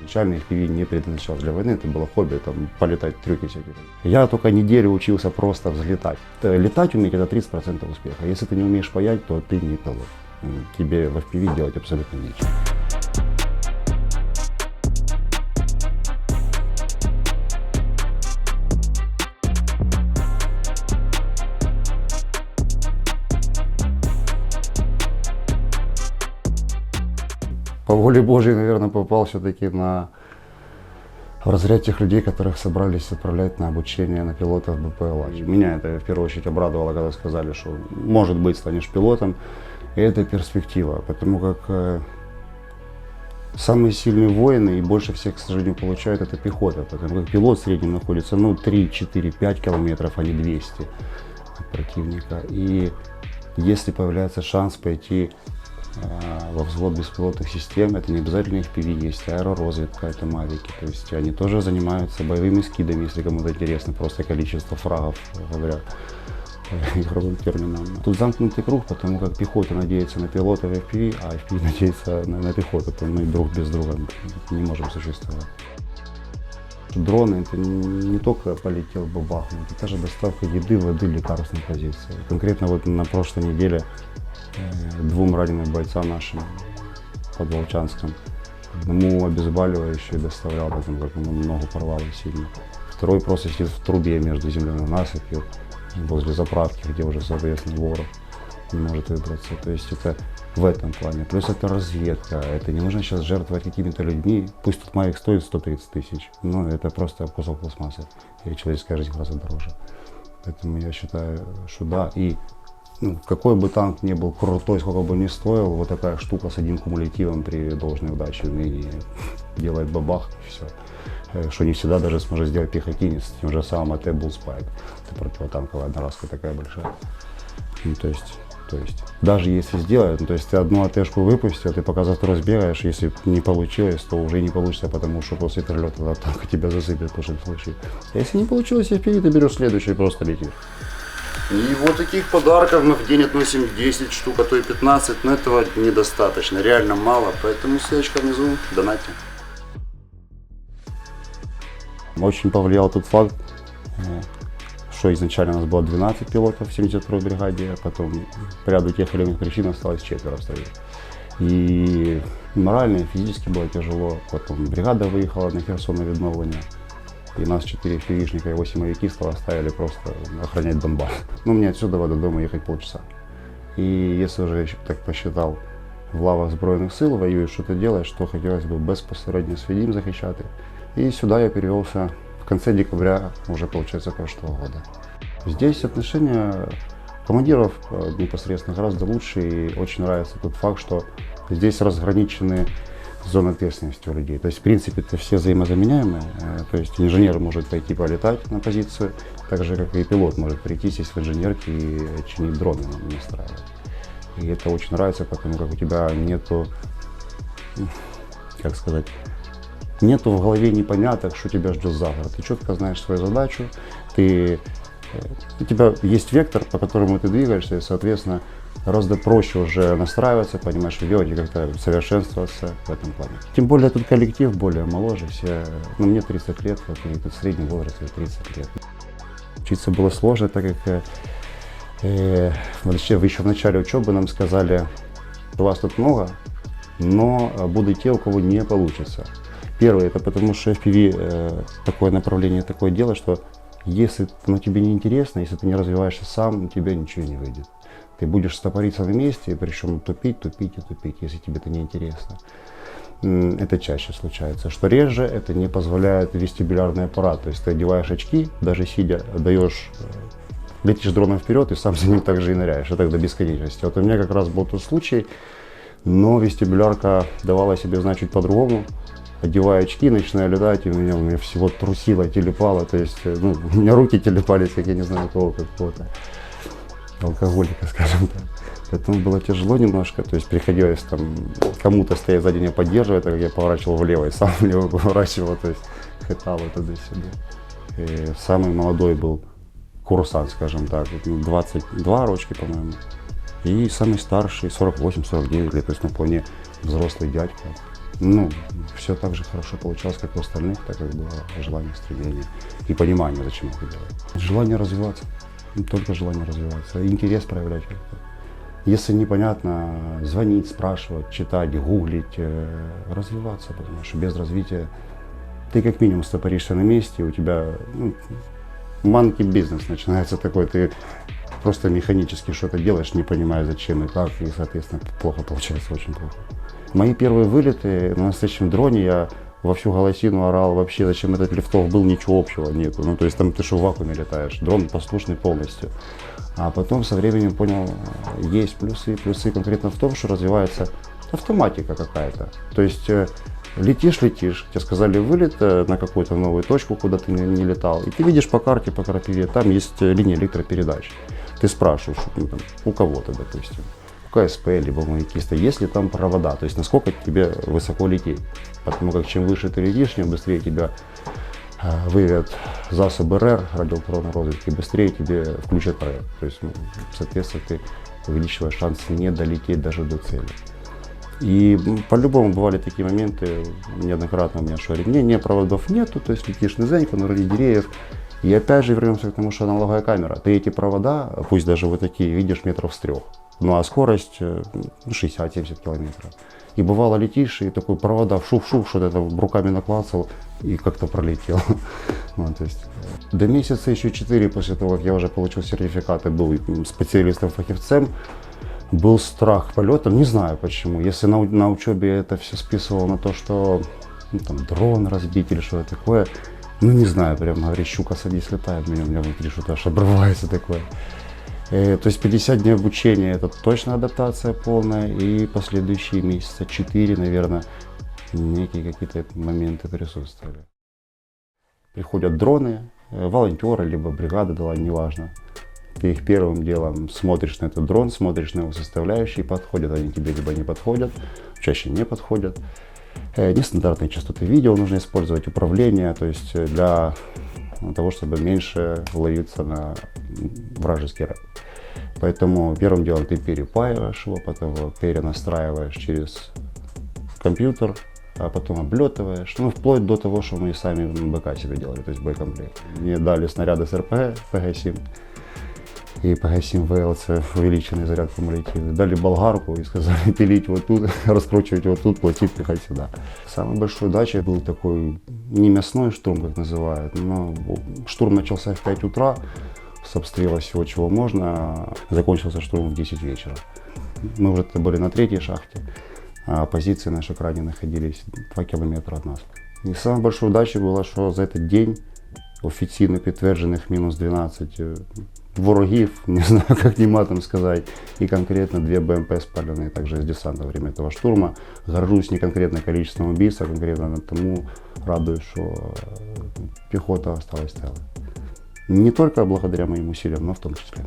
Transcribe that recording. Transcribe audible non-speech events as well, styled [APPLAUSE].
Изначально FPV не предназначалось для войны, это было хобби, там, полетать трюки всякие. Я только неделю учился просто взлетать. Э, Летать уметь это 30% успеха. Если ты не умеешь паять, то ты не пилот. Тебе в FPV делать абсолютно нечего. По воле Божьей, наверное, попал все-таки на в разряд тех людей, которых собрались отправлять на обучение на пилотов БПЛА. Меня это в первую очередь обрадовало, когда сказали, что может быть станешь пилотом. И это перспектива, потому как э, самые сильные воины и больше всех, к сожалению, получают это пехота, потому как пилот в среднем находится ну 3, 4, 5 километров, а не 200 от противника. И если появляется шанс пойти во взвод беспилотных систем, это не обязательно FPV, есть аэророзведка, это мавики, то есть они тоже занимаются боевыми скидами, если кому-то интересно, просто количество фрагов, говоря [LAUGHS] игровым термином. Тут замкнутый круг, потому как пехота надеется на пилотов FPV, а FPV [LAUGHS] надеется на, на пехоту, то мы друг без друга не можем существовать. Дроны это не, только полетел бабахнуть, это же доставка еды, воды, лекарств на позиции. Конкретно вот на прошлой неделе двум раненым бойцам нашим под Волчанском. Одному обезболивающее доставлял, потому как ему ногу порвало сильно. Второй просто сидит в трубе между земляной насыпью возле заправки, где уже, соответственно, воров не может выбраться. То есть это в этом плане. Плюс это разведка. Это не нужно сейчас жертвовать какими-то людьми. Пусть тут Мавик стоит 130 тысяч, но это просто кусок пластмассы. И человеческая жизнь гораздо дороже. Поэтому я считаю, что да. И ну, какой бы танк ни был крутой, сколько бы ни стоил, вот такая штука с одним кумулятивом при должной удаче, умении делает бабах, и все. Э, Что не всегда даже сможет сделать пехотинец тем же самым АТ Bullspike. Это противотанковая одноразка такая большая. Ну, то есть, то есть, даже если сделают, ну, то есть ты одну АТшку выпустил, ты пока завтра разбегаешь, если не получилось, то уже не получится, потому что после прилета танка тебя засыпет в лучшем случае. А если не получилось, FPV, ты берешь следующий и просто летишь. И вот таких подарков мы в день относим 10 штук, а то и 15, но этого недостаточно, реально мало, поэтому ссылочка внизу, донатьте. Очень повлиял тот факт, э, что изначально у нас было 12 пилотов в 72-й бригаде, а потом по ряду тех или иных причин осталось четверо в строю. И морально, и физически было тяжело. Потом бригада выехала на Херсон на відновлення. И нас 4 фигишника и 8 морякистов оставили просто охранять Донбасс. [LAUGHS] Ну, мне отсюда до дома ехать полчаса. И если уже я так посчитал, в лавах Збройних сил воюєш, що ти делаешь, то хотелось бы безпосередньо свій дім захищати. И сюда я перевелся в конце декабря, уже получается прошлого года. Здесь отношения командиров э, непосредственно гораздо лучше, и очень нравится тот факт, что здесь разграничены зоны ответственности у людей. То есть, в принципе, это все взаимозаменяемые. Э, То есть инженер может пойти полетать на позицию, так же, как и пилот может прийти, сесть в инженерке и чинить дроны настраивать. И это очень нравится, потому как у тебя нету, как сказать, нету в голове непоняток, что тебя ждет завтра. Ты четко знаешь свою задачу, ты, э, у тебя есть вектор, по которому ты двигаешься, и, соответственно, гораздо проще уже настраиваться, понимаешь, делать и как-то совершенствоваться в этом плане. Тем более тут коллектив более моложе, все, ну мне 30 лет, вот, и тут средний возраст 30 лет. Учиться было сложно, так как э, э, вообще еще в начале учебы нам сказали, что вас тут много, но э, будут те, у кого не получится. Первое, это потому что FPV э, такое направление, такое дело, что если оно тебе не интересно, если ты не развиваешься сам, у тебя ничего не выйдет. Ты будешь стопориться на месте, причем тупить, тупить и тупить, если тебе это не интересно. Это чаще случается. Что реже, это не позволяет вестибулярный аппарат. То есть ты одеваешь очки, даже сидя, даешь э, летишь дроном вперед и сам за ним также и ныряешь. И так до бесконечности. Вот у меня как раз был тот случай, но вестибулярка давала себе знать чуть по-другому. Одеваю очки, начинаю летать, и у меня, у меня всего трусило, телепало, то есть, э, ну, у меня руки телепались, как я не знаю кого, какого-то алкоголика, скажем так. Поэтому было тяжело немножко, то есть приходилось там кому-то стоять сзади меня поддерживать, так как я поворачивал влево и сам [LAUGHS] влево поворачивал, то есть хитал туда-сюда. И самый молодой был курсант, скажем так, вот, ну, 22 рочки, по-моему. И самый старший, 48-49 лет, то есть на вполне взрослый дядька. Ну, все так же хорошо получалось, как у остальных, так как было желание, стремление и понимание, зачем это делать. Желание развиваться, только желание развиваться, интерес проявлять. Если непонятно, звонить, спрашивать, читать, гуглить, э, развиваться, потому что без развития ты как минимум стопоришься на месте, у тебя ну, манки бизнес начинается такой, ты просто механически что-то делаешь, не понимая зачем и как, и, соответственно, плохо получается, очень плохо. Мои первые вылеты на настоящем дроне я во всю голосину орал вообще, зачем этот лифтов был, ничего общего нету. Ну, то есть там ты что в вакууме летаешь, дрон послушный полностью. А потом со временем понял, есть плюсы. Плюсы конкретно в том, что развивается автоматика какая-то. То есть э, летишь, летишь, тебе сказали вылет э, на какую-то новую точку, куда ты не, не летал, и ты видишь по карте, по крапиве, там есть линия электропередач. Ты спрашиваешь ну, там, у кого-то, допустим, КСП, либо маякиста, есть ли там провода, то есть насколько тебе высоко лететь. Потому как чем выше ты летишь, тем быстрее тебя э, выявят засобы РР, радиоэлектронной разведки, быстрее тебе включат проект. То есть, ну, соответственно, ты увеличиваешь шансы не долететь даже до цели. И по-любому бывали такие моменты, неоднократно у меня что не, не, проводов нету, то есть летишь низенько, на ради деревьев. И опять же вернемся к тому, что аналоговая камера. Ты эти провода, пусть даже вот такие, видишь метров с трех. Ну а скорость э, ну, 60-70 километров. И бывало летишь, и такой провода шух-шух, что-то там руками наклацал и как-то пролетел. [LAUGHS] Вот, то есть, э, до месяца еще 4 после того, как я уже получил сертификат и был специалистом-фахивцем, был страх полета, не знаю почему. Если на, на учебе это все списывал на то, что ну, там, дрон разбить или что-то такое, ну не знаю, прям говорит, щука садись, летает, у меня, у меня внутри что-то аж обрывается такое. Э, то есть 50 дней обучения это точно адаптация полная, и последующие месяца 4, наверное, некие какие-то моменты присутствовали. Приходят дроны, э, волонтеры, либо бригада дала, неважно. Ты их первым делом смотришь на этот дрон, смотришь на его составляющие, подходят они тебе, либо не подходят, чаще не подходят. Э, Нестандартные частоты видео нужно использовать, управление, то есть э, для того, чтобы меньше ловиться на вражеский рэп. Поэтому первым делом ты перепаиваешь его, потом его перенастраиваешь через компьютер, а потом облетываешь, ну, вплоть до того, что мы и сами БК себе делали, то есть боекомплект. Мне дали снаряды с РПГ, ПГ-7 и ПГ-7 ВЛЦ, увеличенный заряд кумулятивный. Дали болгарку и сказали [LAUGHS] пилить вот тут, [LAUGHS] раскручивать вот тут, платить, пихать сюда. Самой большой удачей был такой не мясной штурм, как называют, но штурм начался в 5 утра, с обстрела всего, чего можно, закончился штурм в 10 вечера. Мы уже были на третьей шахте, а позиции наши крайне находились 2 километра от нас. И самая большая удача была, що за этот день офіційно підтверджених мінус 12 е, ворогів, [LAUGHS] не знаю, как не матом сказать, и конкретно две БМП спаленные также из десанта во время этого штурма. Горжусь не конкретно количеством убийств, а конкретно тому радуюсь, что э, пехота осталась целой. Не только благодаря моим усилиям, но в том числе.